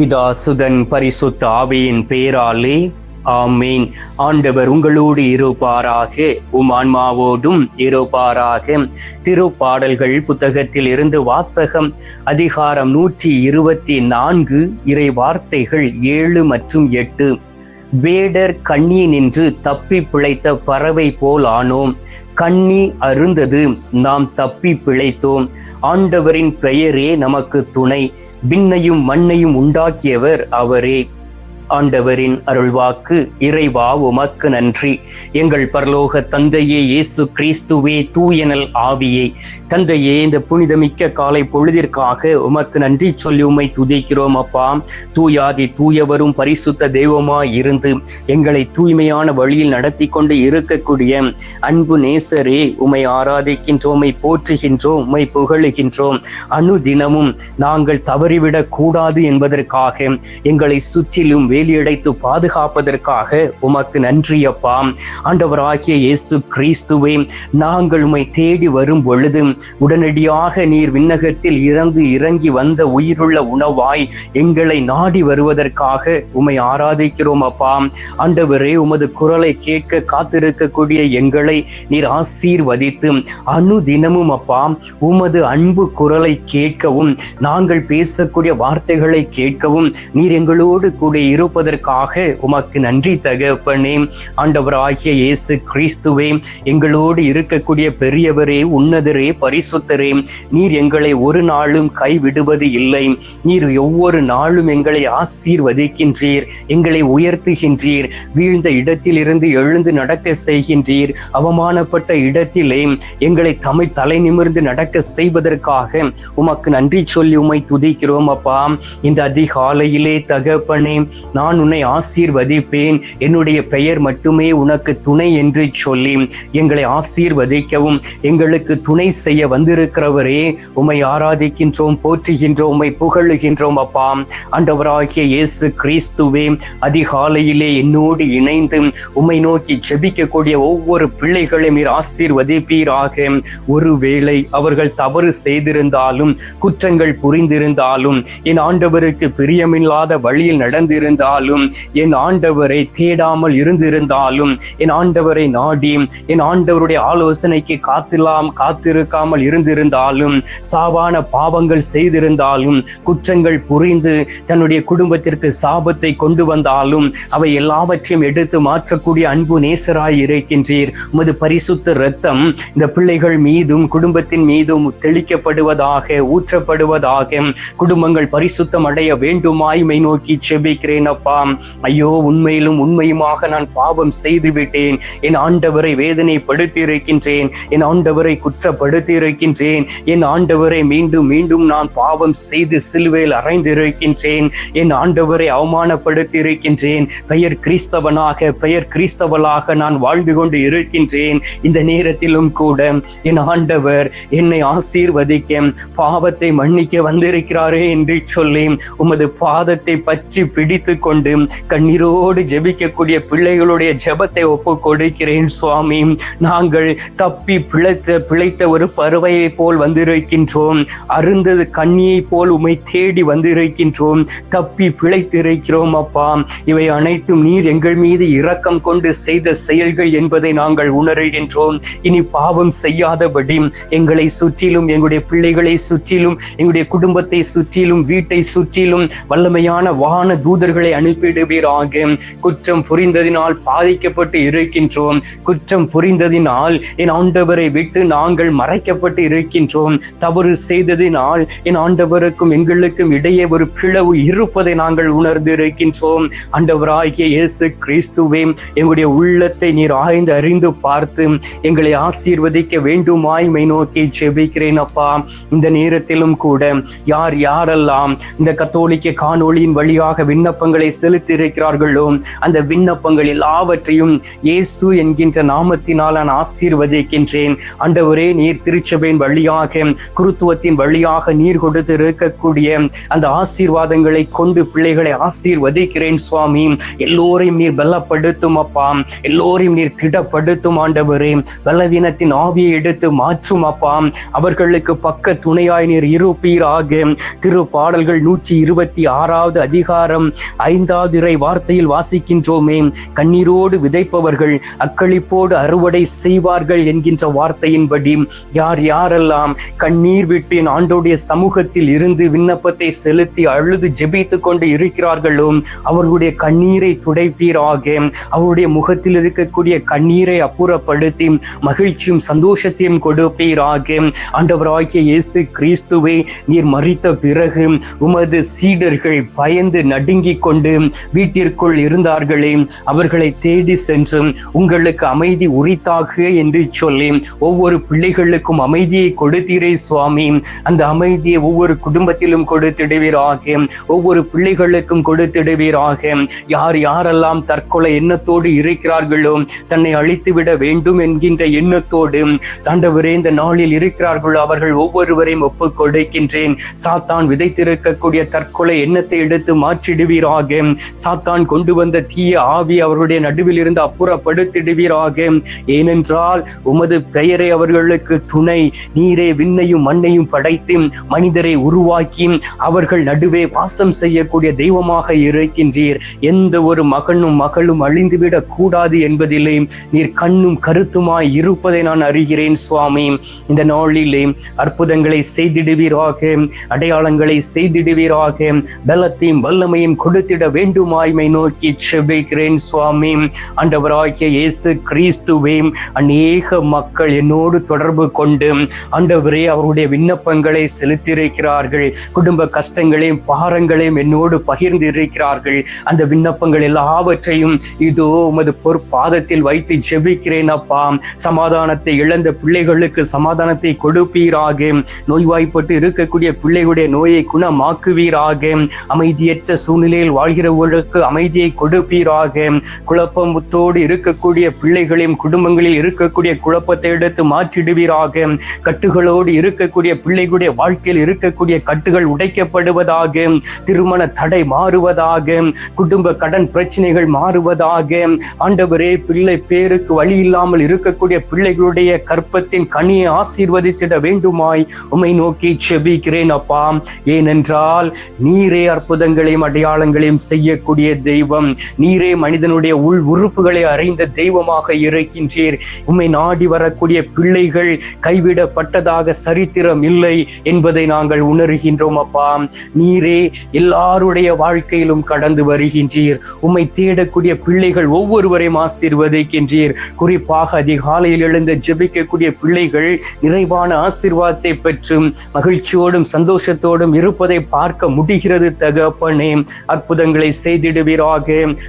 பிதா சுதன் பரிசுத்த ஆவியின் பேராலே ஆமீன். ஆண்டவர் உங்களோடு இருப்பாராக உம் ஆன்மாவோடும் இருப்பாராக. திருப்பாடல்கள் புத்தகத்தில் இருந்து வாசகம் அதிகாரம் நூற்றி இருபத்தி நான்கு இறை வார்த்தைகள் ஏழு மற்றும் எட்டு. வேடர் கண்ணி நின்று தப்பி பிழைத்த பறவை போல் ஆனோம். கண்ணி அருந்தது நாம் தப்பி பிழைத்தோம். ஆண்டவரின் பெயரே நமக்கு துணை. விண்ணையும் மண்ணையும் உண்டாக்கியவர் அவரே. ஆண்டவரின் அருள்வாக்கு இறைவா உமக்கு நன்றி. எங்கள் பரலோக தந்தையே இயேசு கிறிஸ்துவே தூயனல் ஆவியே. தந்தையே இந்த புனிதமிக்க காலை பொழுதிற்காக உமக்கு நன்றி சொல்லி உமை துதிக்கிறோம் அப்பா. தூயாதி தூயவரும் பரிசுத்த தெய்வமாய் இருந்து எங்களை தூய்மையான வழியில் நடத்தி கொண்டு இருக்கக்கூடிய அன்பு நேசரே உமை ஆராதிக்கின்றோம் போற்றுகின்றோம் உம்மை புகழுகின்றோம். அனுதினமும் நாங்கள் தவறிவிடக் கூடாது என்பதற்காக எங்களை சுற்றிலும் வேலியடைத்து பாதுகாப்பதற்காக உமக்கு நன்றி அப்பா ஆண்டவராகிய இயேசு கிறிஸ்துவே நாங்கள் உமை தேடி வரும் பொழுது உடனடியாக நீர் விண்ணகத்தில் இறந்து இறங்கி வந்த உயிருள்ள உணவாய் எங்களை நாடி வருவதற்காக உமை ஆராதிக்கிறோம் அப்பா ஆண்டவரே உமது குரலை கேட்க காத்திருக்கக்கூடிய எங்களை நீர் ஆசீர்வதித்து அனுதினமும் அப்பா உமது அன்பு குரலை கேட்கவும் நாங்கள் பேசக்கூடிய வார்த்தைகளை கேட்கவும் நீர் எங்களோடு கூட இரு இருப்பதற்காக உமக்கு நன்றி தகப்பனே. ஆண்டவராகிய இயேசு கிறிஸ்துவே எங்களோடு இருக்கக்கூடிய பெரியவரே உன்னதரே பரிசுத்தரே நீர் எங்களை ஒரு நாளும் கைவிடுவது இல்லை. நீர் ஒவ்வொரு நாளும் எங்களை ஆசீர்வதிக்கின்றீர் எங்களை உயர்த்துகின்றீர் வீழ்ந்த இடத்திலிருந்து எழுந்து நடக்க செய்கின்றீர். அவமானப்பட்ட இடத்திலே எங்களை தமை தலை நிமிர்ந்து நடக்க செய்வதற்காக உமக்கு நன்றி சொல்லி உமை துதிக்கிறோம் அப்பா. இந்த அதிகாலையிலே தகப்பனே நான் உன்னை ஆசீர்வதிப்பேன். என்னுடைய பெயர் மட்டுமே உனக்கு துணை என்று சொல்லி எங்களை ஆசீர்வதிக்கவும். எங்களுக்கு துணை செய்ய வந்திருக்கிறவரே உம்மை ஆராதிக்கின்றோம் போற்றுகின்றோம் உம்மை புகழுகின்றோம் அப்பா. ஆண்டவராகிய இயேசு கிறிஸ்துவே அதிகாலையிலே என்னோடு இணைந்து உம்மை நோக்கி ஜெபிக்கக்கூடிய ஒவ்வொரு பிள்ளைகளையும் நீர் ஆசீர்வதிப்பீராக. ஒருவேளை அவர்கள் தவறு செய்திருந்தாலும் குற்றங்கள் புரிந்திருந்தாலும் என் ஆண்டவருக்கு பிரியமில்லாத வழியில் நடந்திருந்த இருந்தாலும் என் ஆண்டவரை தேடாமல் இருந்திருந்தாலும் என் ஆண்டவரை நாடி என் ஆண்டவருடைய ஆலோசனைக்கு காத்திலாம் காத்திருக்காமல் இருந்திருந்தாலும் சாவான பாவங்கள் செய்திருந்தாலும் குற்றங்கள் புரிந்து தன்னுடைய குடும்பத்திற்கு சாபத்தை கொண்டு வந்தாலும் அவை எல்லாவற்றையும் எடுத்து மாற்றக்கூடிய அன்பு நேசராய் இருக்கின்றீர். உமது பரிசுத்த ரத்தம் இந்த பிள்ளைகள் மீதும் குடும்பத்தின் மீதும் தெளிக்கப்படுவதாக ஊற்றப்படுவதாக குடும்பங்கள் பரிசுத்தம் அடைய வேண்டுமாய்மை நோக்கி செபிக்கிறேன் அப்பா ஐயோ உண்மையிலும் உண்மையுமாக நான் பாவம் செய்து விட்டேன் என் ஆண்டவரை வேதனைப்படுத்தி இருக்கின்றேன் என் ஆண்டவரை குற்றப்படுத்தி இருக்கின்றேன் என் ஆண்டவரை மீண்டும் மீண்டும் நான் பாவம் செய்து சிலுவையில் அறைந்திருக்கின்றேன். என் ஆண்டவரை அவமானப்படுத்தி இருக்கின்றேன் பெயர் கிறிஸ்தவனாக பெயர் கிறிஸ்தவளாக நான் வாழ்ந்து கொண்டு இருக்கின்றேன். இந்த நேரத்திலும் கூட என் ஆண்டவர் என்னை ஆசீர்வதிக்க பாவத்தை மன்னிக்க வந்திருக்கிறாரே என்று சொல்லி உமது பாதத்தை பற்றி பிடித்து கொண்டு கண்ணீரோடு ஜெபிக்கக்கூடிய பிள்ளைகளுடைய ஜெபத்தை ஒப்பு கொடுக்கிறேன் சுவாமி. நாங்கள் தப்பி பிழைத்த பிழைத்த ஒரு பறவையை போல் வந்திருக்கின்றோம். அருந்தது கண்ணியை போல் உமை தேடி வந்திருக்கின்றோம். தப்பி பிழைத்திருக்கிறோம் அப்பா. இவை அனைத்தும் நீர் எங்கள் மீது இரக்கம் கொண்டு செய்த செயல்கள் என்பதை நாங்கள் உணர்கின்றோம். இனி பாவம் செய்யாதபடி எங்களை சுற்றிலும் எங்களுடைய பிள்ளைகளை சுற்றிலும் எங்களுடைய குடும்பத்தை சுற்றிலும் வீட்டை சுற்றிலும் வல்லமையான வான தூதர்களை அவர்களை அனுப்பிடுவீராக. குற்றம் புரிந்ததினால் பாதிக்கப்பட்டு இருக்கின்றோம். குற்றம் புரிந்ததினால் என் ஆண்டவரை விட்டு நாங்கள் மறைக்கப்பட்டு இருக்கின்றோம். தவறு செய்ததினால் என் ஆண்டவருக்கும் எங்களுக்கும் இடையே ஒரு பிளவு இருப்பதை நாங்கள் உணர்ந்து இருக்கின்றோம் ஆண்டவராகிய இயேசு கிறிஸ்துவே எங்களுடைய உள்ளத்தை நீர் ஆய்ந்து அறிந்து பார்த்து எங்களை ஆசீர்வதிக்க வேண்டுமாய்மை நோக்கி ஜெபிக்கிறேன் அப்பா. இந்த நேரத்திலும் கூட யார் யாரெல்லாம் இந்த கத்தோலிக்க காணொளியின் வழியாக விண்ணப்பங்கள் விண்ணப்பங்களை செலுத்தியிருக்கிறார்களோ அந்த விண்ணப்பங்கள் எல்லாவற்றையும் இயேசு என்கின்ற நாமத்தினால் நான் ஆசீர்வதிக்கின்றேன். அண்டவரே நீர் திருச்சபையின் வழியாக குருத்துவத்தின் வழியாக நீர் கொடுத்து இருக்கக்கூடிய அந்த ஆசீர்வாதங்களை கொண்டு பிள்ளைகளை ஆசீர்வதிக்கிறேன் சுவாமி. எல்லோரையும் நீர் பலப்படுத்தும் அப்பா. எல்லோரையும் நீர் திடப்படுத்தும் ஆண்டவரே. பலவீனத்தின் ஆவியை எடுத்து மாற்றும் அப்பா. அவர்களுக்கு பக்க துணையாய் நீர் இருப்பீராக. திரு பாடல்கள் நூற்றி இருபத்தி ஆறாவது அதிகாரம் ஐந்தாவது இறை வார்த்தையில் வாசிக்கின்றோமே. கண்ணீரோடு விதைப்பவர்கள் அக்களிப்போடு அறுவடை செய்வார்கள் என்கின்ற வார்த்தையின்படி யார் யாரெல்லாம் கண்ணீர் விட்டு ஆண்டோடைய சமூகத்தில் இருந்து விண்ணப்பத்தை செலுத்தி அழுது ஜெபித்து கொண்டு இருக்கிறார்களோ அவர்களுடைய கண்ணீரை துடைப்பீராக. அவருடைய முகத்தில் இருக்கக்கூடிய கண்ணீரை அப்புறப்படுத்தி மகிழ்ச்சியும் சந்தோஷத்தையும் கொடுப்பீராக. ஆண்டவராகிய இயேசு கிறிஸ்துவை நீர் மறித்த பிறகு உமது சீடர்கள் பயந்து நடுங்கிக் கொண்டு வீட்டிற்குள் இருந்தார்களே அவர்களை தேடி சென்று உங்களுக்கு அமைதி உரித்தாக என்று சொல்லி ஒவ்வொரு பிள்ளைகளுக்கும் அமைதியை கொடுத்தீரே சுவாமி. அந்த அமைதியை ஒவ்வொரு குடும்பத்திலும் கொடுத்திடுவீராக ஒவ்வொரு பிள்ளைகளுக்கும் கொடுத்திடுவீராக. யார் யாரெல்லாம் தற்கொலை எண்ணத்தோடு இருக்கிறார்களோ தன்னை அழித்துவிட வேண்டும் என்கின்ற எண்ணத்தோடு தாண்டவரே இந்த நாளில் இருக்கிறார்களோ அவர்கள் ஒவ்வொருவரையும் ஒப்புக் கொடுக்கின்றேன். சாத்தான் விதைத்திருக்கக்கூடிய தற்கொலை எண்ணத்தை எடுத்து மாற்றிடுவீராக. சாத்தான் கொண்டு வந்த தீய ஆவி அவர்களுடைய நடுவில் இருந்து அப்புறப்படுத்திடுவீராக ஏனென்றால் உமது பெயரை அவர்களுக்கு துணை நீரே விண்ணையும் மண்ணையும் படைத்து மனிதரை உருவாக்கி அவர்கள் நடுவே வாசம் செய்யக்கூடிய தெய்வமாக இருக்கின்றீர். எந்த ஒரு மகனும் மகளும் அழிந்துவிடக் கூடாது என்பதிலே நீர் கண்ணும் கருத்துமாய் இருப்பதை நான் அறிகிறேன் சுவாமி. இந்த நாளிலே அற்புதங்களை செய்திடுவீராக அடையாளங்களை செய்திடுவீராக பலத்தையும் வல்லமையும் கொடுத்து செலுத்திட வேண்டுமாய்மை நோக்கி செபிக்கிறேன் சுவாமி. ஆண்டவராகிய இயேசு கிறிஸ்துவே அநேக மக்கள் என்னோடு தொடர்பு கொண்டு ஆண்டவரே அவருடைய விண்ணப்பங்களை செலுத்தியிருக்கிறார்கள். குடும்ப கஷ்டங்களையும் பாரங்களையும் என்னோடு பகிர்ந்து இருக்கிறார்கள். அந்த விண்ணப்பங்கள் எல்லாவற்றையும் இதோ உமது பொற்பாதத்தில் வைத்து ஜெபிக்கிறேன் அப்பா. சமாதானத்தை இழந்த பிள்ளைகளுக்கு சமாதானத்தை கொடுப்பீராக. நோய்வாய்ப்பட்டு இருக்கக்கூடிய பிள்ளைகளுடைய நோயை குணமாக்குவீராக. அமைதியற்ற சூழ்நிலையில் வாழ்கிறவர்களுக்கு அமைதியை கொடுப்பீராக குழப்பத்தோடு இருக்கக்கூடிய பிள்ளைகளையும் குடும்பங்களில் இருக்கக்கூடிய குழப்பத்தை எடுத்து மாற்றிடுவீராக. கட்டுகளோடு இருக்கக்கூடிய பிள்ளைகளுடைய வாழ்க்கையில் இருக்கக்கூடிய கட்டுகள் உடைக்கப்படுவதாக. திருமண தடை மாறுவதாக. குடும்ப கடன் பிரச்சனைகள் மாறுவதாக. ஆண்டவரே பிள்ளை பேருக்கு வழி இல்லாமல் இருக்கக்கூடிய பிள்ளைகளுடைய கற்பத்தின் கனியை ஆசீர்வதித்திட வேண்டுமாய். உமை நோக்கி செபிக்கிறேன் அப்பா. ஏனென்றால் நீரே அற்புதங்களையும் அடையாளங்களையும் செய்யக்கூடிய தெய்வம். நீரே மனிதனுடைய உள் உறுப்புகளை அறிந்த தெய்வமாக இருக்கின்றீர். உம்மை நாடி வரக்கூடிய பிள்ளைகள் கைவிடப்பட்டதாக சரித்திரம் இல்லை என்பதை நாங்கள் உணர்கின்றோம் அப்பா. நீரே எல்லாருடைய வாழ்க்கையிலும் கடந்து வருகின்றீர். உம்மை தேடக்கூடிய பிள்ளைகள் ஒவ்வொருவரையும் ஆசீர்வதிக்கின்றீர். குறிப்பாக அதிகாலையில் எழுந்து ஜெபிக்கக்கூடிய பிள்ளைகள் நிறைவான ஆசீர்வாதத்தை பெற்றும் மகிழ்ச்சியோடும் சந்தோஷத்தோடும் இருப்பதை பார்க்க முடிகிறது தகப்பனே. அற்புத அற்புதங்களை செய்திடுவீராக.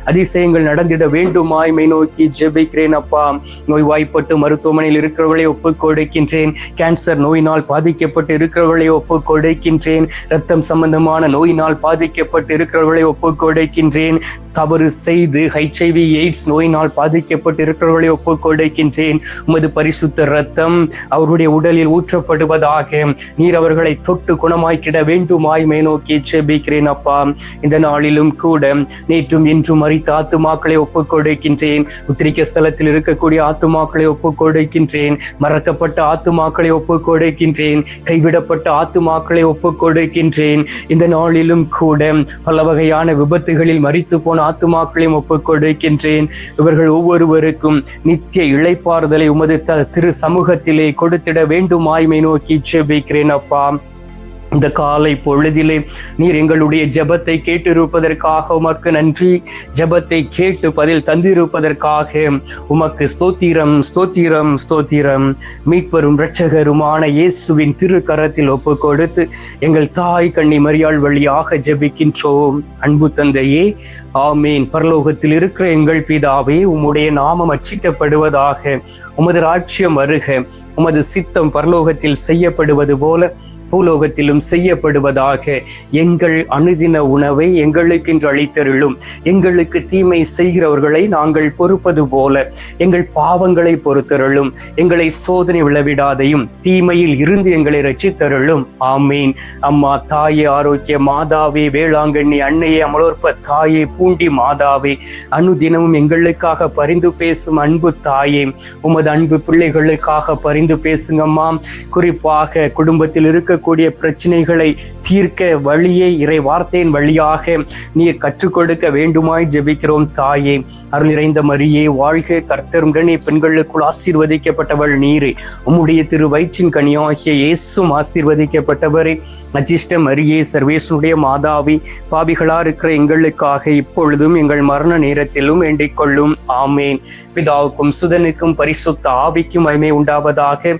அதிசயங்கள் நடந்திட வேண்டுமாய்மை நோக்கி ஜெபிக்கிறேன் அப்பா. நோய்வாய்ப்பட்டு மருத்துவமனையில் இருக்கிறவர்களை ஒப்புக் கொடுக்கின்றேன் கேன்சர் நோயினால் பாதிக்கப்பட்டு இருக்கிறவர்களை ஒப்புக் கொடுக்கின்றேன் ரத்தம் சம்பந்தமான நோயினால் பாதிக்கப்பட்டு இருக்கிறவர்களை ஒப்புக் கொடுக்கின்றேன் தவறு செய்து ஹெச்ஐவி எய்ட்ஸ் நோயினால் பாதிக்கப்பட்டு இருக்கிறவர்களை ஒப்புக் கொடுக்கின்றேன் உமது பரிசுத்த ரத்தம் அவருடைய உடலில் ஊற்றப்படுவதாக. நீர் அவர்களை தொட்டு குணமாக்கிட வேண்டுமாய் நோக்கி செபிக்கிறேன் அப்பா. இந்த நாளிலும் கூட நேற்றும் இன்றும் மறித்த ஆத்துமாக்களை ஒப்புக் கொடுக்கின்றேன் உத்திரிக்க ஸ்தலத்தில் இருக்கக்கூடிய ஆத்துமாக்களை ஒப்புக் கொடுக்கின்றேன் மறக்கப்பட்ட ஆத்துமாக்களை ஒப்புக் கொடுக்கின்றேன் கைவிடப்பட்ட ஆத்துமாக்களை ஒப்புக் கொடுக்கின்றேன் இந்த நாளிலும் கூட பல வகையான விபத்துகளில் மறித்து போன ஆத்துமாக்களையும் ஒப்புக் கொடுக்கின்றேன் இவர்கள் ஒவ்வொருவருக்கும் நித்திய இழைப்பாறுதலை உமது திரு சமூகத்திலே கொடுத்திட வேண்டும் ஆய்மை நோக்கி செபிக்கிறேன் அப்பா. இந்த காலை பொழுதிலே நீர் எங்களுடைய ஜெபத்தை கேட்டிருப்பதற்காக உமக்கு நன்றி. ஜெபத்தை கேட்டு பதில் தந்திருப்பதற்காக உமக்கு ஸ்தோத்திரம் ஸ்தோத்திரம் ஸ்தோத்திரம். மீட்பெரும் இரட்சகருமான இயேசுவின் திருக்கரத்தில் ஒப்பு கொடுத்து எங்கள் தாய் கண்ணி மரியாள் வழியாக ஜெபிக்கின்றோம். அன்பு தந்தையே ஆமீன். பரலோகத்தில் இருக்கிற எங்கள் பிதாவே உம்முடைய நாமம் அச்சிக்கப்படுவதாக உமது ராட்சியம் வருக. உமது சித்தம் பரலோகத்தில் செய்யப்படுவது போல பூலோகத்திலும் செய்யப்படுவதாக எங்கள் அனுதின உணவை எங்களுக்கு இன்று அளித்தருளும். எங்களுக்கு தீமை செய்கிறவர்களை நாங்கள் பொறுப்பது போல எங்கள் பாவங்களை பொறுத்தருளும். எங்களை சோதனை விழவிடாதையும் தீமையில் இருந்து எங்களை ரச்சித்தருளும் ஆமீன். அம்மா தாயே ஆரோக்கிய மாதாவே வேளாங்கண்ணி அன்னையே அமலோற்ப தாயே பூண்டி மாதாவே அனுதினமும் எங்களுக்காக பரிந்து பேசும் அன்பு தாயே உமது அன்பு பிள்ளைகளுக்காக பரிந்து பேசுங்கம்மா குறிப்பாக குடும்பத்தில் இருக்க இருக்கக்கூடிய பிரச்சனைகளை தீர்க்க வழியை இறை வார்த்தையின் வழியாக நீர் கற்றுக் கொடுக்க வேண்டுமாய் ஜெபிக்கிறோம் தாயே. அருள் நிறைந்த மரியே வாழ்க கர்த்தருடனே பெண்களுக்குள் ஆசீர்வதிக்கப்பட்டவள் நீரே. உம்முடைய திரு வயிற்றின் கனியாகிய இயேசும் ஆசீர்வதிக்கப்பட்டவரே. அஜிஷ்ட மரியே சர்வேசனுடைய மாதாவி பாவிகளா இருக்கிற எங்களுக்காக இப்பொழுதும் எங்கள் மரண நேரத்திலும் வேண்டிக் கொள்ளும். ஆமேன். பிதாவுக்கும் சுதனுக்கும் பரிசுத்த ஆவிக்கும் அய்மை உண்டாவதாக